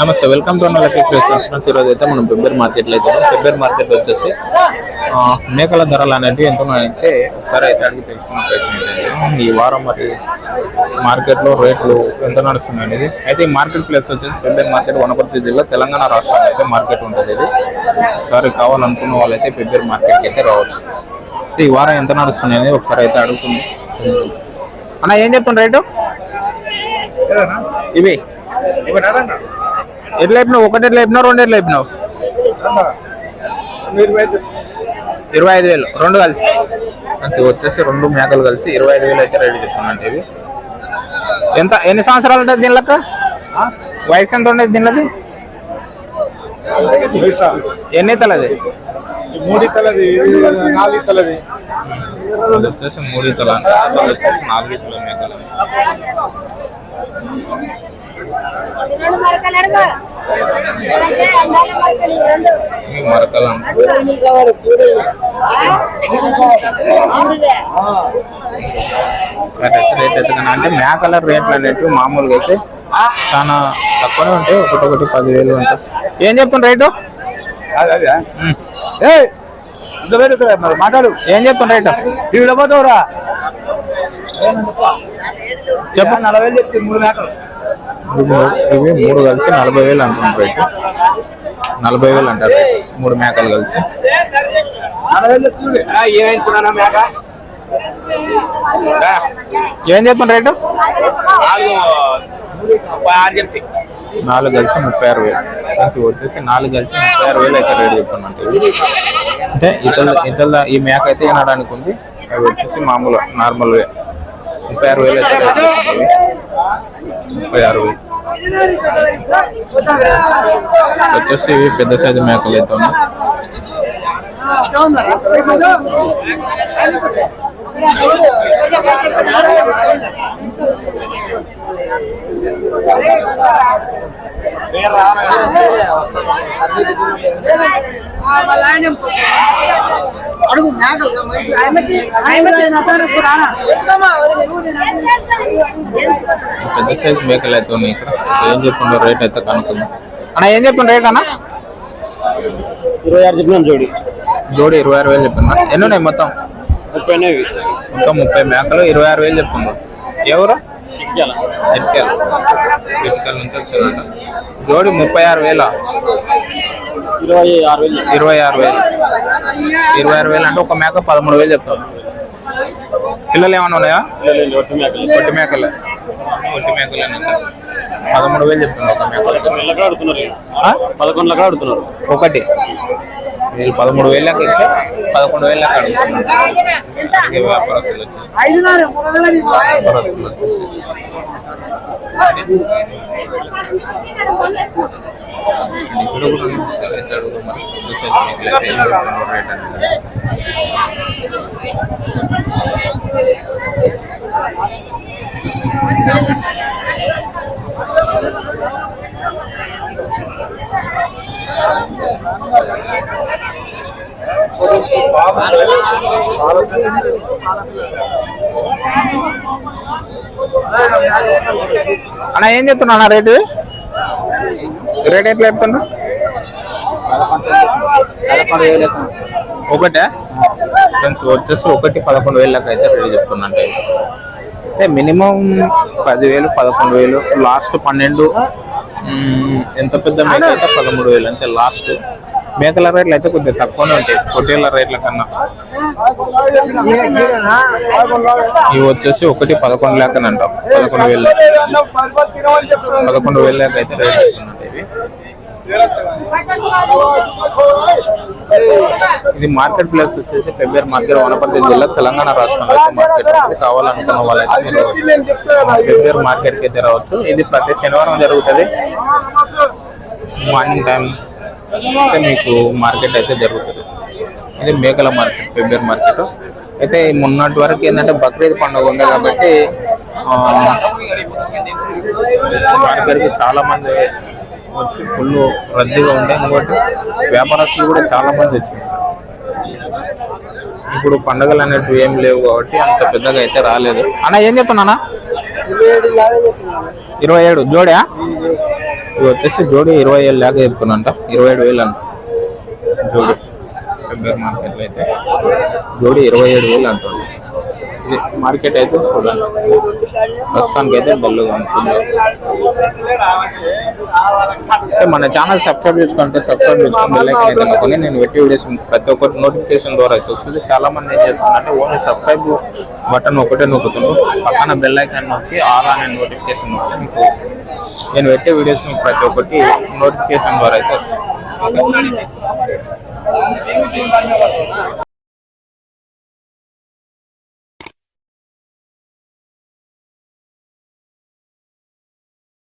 Namaste welcome to lucky craze friends ఈరోజు అయితే మనం పెబ్బేర్ మార్కెట్లో అయితే ఉన్నాం. పెబ్బేర్ మార్కెట్ వచ్చేసి మేకల ధరలు అనేవి ఎంత అయితే ఒకసారి అయితే అడిగి తెలుసుకున్న ప్రయత్నం. ఈ వారం మరి మార్కెట్లో రేట్లు ఎంత నడుస్తుంది అనేది. అయితే ఈ మార్కెట్ ప్లేస్ వచ్చేసి పెబ్బేర్ మార్కెట్ వనపర్తి జిల్లా తెలంగాణ రాష్ట్రంలో అయితే మార్కెట్ ఉంటుంది ఇది. ఒకసారి కావాలనుకున్న వాళ్ళైతే పెబ్బేర్ మార్కెట్కి అయితే రావచ్చు. అయితే ఈ వారం ఎంత నడుస్తుంది అనేది ఒకసారి అయితే అడుగుతుంది అన్న ఏం చెప్తున్నారు రేటు? ఇవి. ఎట్లా అయిపోయినావు ఒకటి ఎట్లా అయిపోయినావు రెండు ఎట్లా అయిపోయినావు ఇరవై ఐదు వేలు. రెండు కలిసి. మంచి వచ్చేసి రెండు మేకలు కలిసి ఇరవై ఐదు వేలు అయితే రెడీ చెప్తానండి ఇవి. ఎంత? ఎన్ని సంవత్సరాలు ఉంటుంది దీనిలక వయసు ఎంత ఉండేది దీనిలది? ఎన్ని తలది మూడు తలది నాలుగు తలది వచ్చేసి మూడు తల వచ్చేసి నాలుగు కిలో మేకలు. మరకలు రేట్ అయితే అంటే మేకల రేట్లు అనేవి మామూలుగా అయితే చాలా తక్కువనే ఉంటాయి. ఒకటొకటి పదివేలు ఉంటాయి ఏం చెప్తున్నారు రేటు. మాట్లాడు. ఏం చెప్తున్నారు రేటు? ఇవి పోతావురా చెప్ప. నలభై చెప్తే మూడు మేకలు. ఇవి మూడు కలిసి నలభై వేలు అంటున్నారు రేటు నలభై వేలు అంటారు మూడు మేకలు కలిసి. ఏం చెప్పండి రేటు? నాలుగు కలిసి ముప్పై ఆరు వేలు. మంచి వచ్చేసి నాలుగు కలిసి ముప్పై ఆరు వేలు అయితే రేటు చెప్పండి ఇవి. అంటే ఇతల ఇతల ఈ మేక అయితే వినడానికి ఉంది అవి వచ్చేసి మామూలు నార్మల్ వే. ముప్పై ఆరు వేలు అయితే రేటు ముప్పై అరవై వచ్చేసి పెద్ద సైజు మేకలు అయితే ఉన్నాయి. అడుగు పెద్ద సైజు మేకలు అయితే ఉన్నాయి ఇక్కడ. ఏం చెప్తుండ్రో రేట్ అయితే కనుక్కుందాం. అన్న ఏం చెప్తున్నారు రేట్ అన్న? ఇరవై ఆరు చెప్పినాను జోడి. జోడి ఇరవై ఆరు వేలు చెప్తున్నా ఎన్ని ఉన్నాయి మొత్తం? ముప్పై మొత్తం ముప్పై మేకలు ఇరవై ఆరు వేలు చెప్తున్నారు ఎవరు ఎట్కెల్ ఎట్కెల్ నుంచి వచ్చిందంట జోడి ముప్పై ఆరు వేల? ఇరవై ఆరు వేలు ఇరవై ఆరు వేలు. ఇరవై ఆరు వేలు అంటే ఒక మేక పదమూడు వేలు చెప్తారు. పిల్లలు ఏమైనా ఉన్నాయా? ఒట్టి మేకలు. ఒట్టి మేకలే. ఒట్టి పదమూడు వేలు చెప్తున్నారు పదకొండు లెక్కలు ఆడుతున్నారు. ఒకటి. వీళ్ళు పదమూడు వేలు లెక్క ఇస్తే పదకొండు వేలు లెక్క అడుగుతున్నారు వ్యాపారస్తులు వచ్చేసి ఇక్కడ ఏం అన్న ఏం చెప్తున్నా అన్న రేటు? రేట్ ఎట్లా చెప్తున్నా? ఒకటే? ఫ్రెండ్స్ వచ్చేసి ఒకటి పదకొండు వేలకు అయితే రెడీ చెప్తున్నా అంటే మినిమం పదివేలు పదకొండు వేలు లాస్ట్ పన్నెండు ఎంత పెద్ద మేక అయితే పదమూడు వేలు అంతే లాస్ట్. మేకల రేట్లు అయితే కొద్దిగా తక్కువనే ఉంటాయి. పొట్టేళ్ళ రేట్ల కన్నా. ఇవి వచ్చేసి ఒకటి పదకొండు లేకని అంటాం పదకొండు వేలు. పదకొండు వేలు లెక్క అయితే రేట్ ఇవి. ఇది మార్కెట్ ప్లేస్ వచ్చేసి ఫెబ్రవరి మార్కెట్ వనపర్తి జిల్లా తెలంగాణ రాష్ట్రంలో అయితే మార్కెట్ కావాలనుకున్న వాళ్ళైతే మీరు మార్కెట్ మార్కెట్కి అయితే రావచ్చు. ఇది ప్రతి శనివారం జరుగుతుంది. మార్నింగ్ టైం అయితే మీకు మార్కెట్ అయితే జరుగుతుంది. ఇది మేకల మార్కెట్ ఫెబ్రవరి మార్కెట్ అయితే మొన్నటి వరకు ఏంటంటే బక్రీద్ పండుగ ఉంది కాబట్టి మార్కెట్కి చాలామంది వచ్చి ఫుల్ రద్దీగా ఉండే. ఇంకోటి వ్యాపారస్తులు కూడా చాలామంది వచ్చింది. ఇప్పుడు పండుగలు అనేటివి ఏం లేవు కాబట్టి అంత పెద్దగా అయితే రాలేదు. అన్న ఏం చెప్పాను అన్న? ఇరవై ఏడు జోడా ఇవి వచ్చేసి జోడి ఇరవై ఏళ్ళు లేక చెప్తున్నంట ఇరవై ఏడు వేలు అంట. జోడి. ఫిబ్రవరి మార్కెట్లో అయితే. జోడి ఇరవై ఏడు వేలు అంటుంది ఇది మార్కెట్ అయితే చూడండి. ప్రస్తుతానికి అయితే బల్లుగా ఉంటుంది మన ఛానల్ సబ్స్క్రైబ్ చేసుకుంటే సబ్స్క్రైబ్ చేసుకుని బెల్ అయితే అనుకుని నేను పెట్టి వీడియోస్ ప్రతి ఒక్కటి నోటిఫికేషన్ ద్వారా అయితే వస్తుంది. చాలా మంది ఏం చేస్తున్నారంటే ఓన్లీ సబ్స్క్రైబ్ బటన్ ఒకటే నొక్కుతున్నారు పక్కన బెల్ నొక్కి ఆల్ అనే నోటిఫికేషన్ నొక్కి మీకు నేను పెట్టే వీడియోస్ మీకు ప్రతి ఒక్కటి నోటిఫికేషన్ ద్వారా అయితే వస్తుంది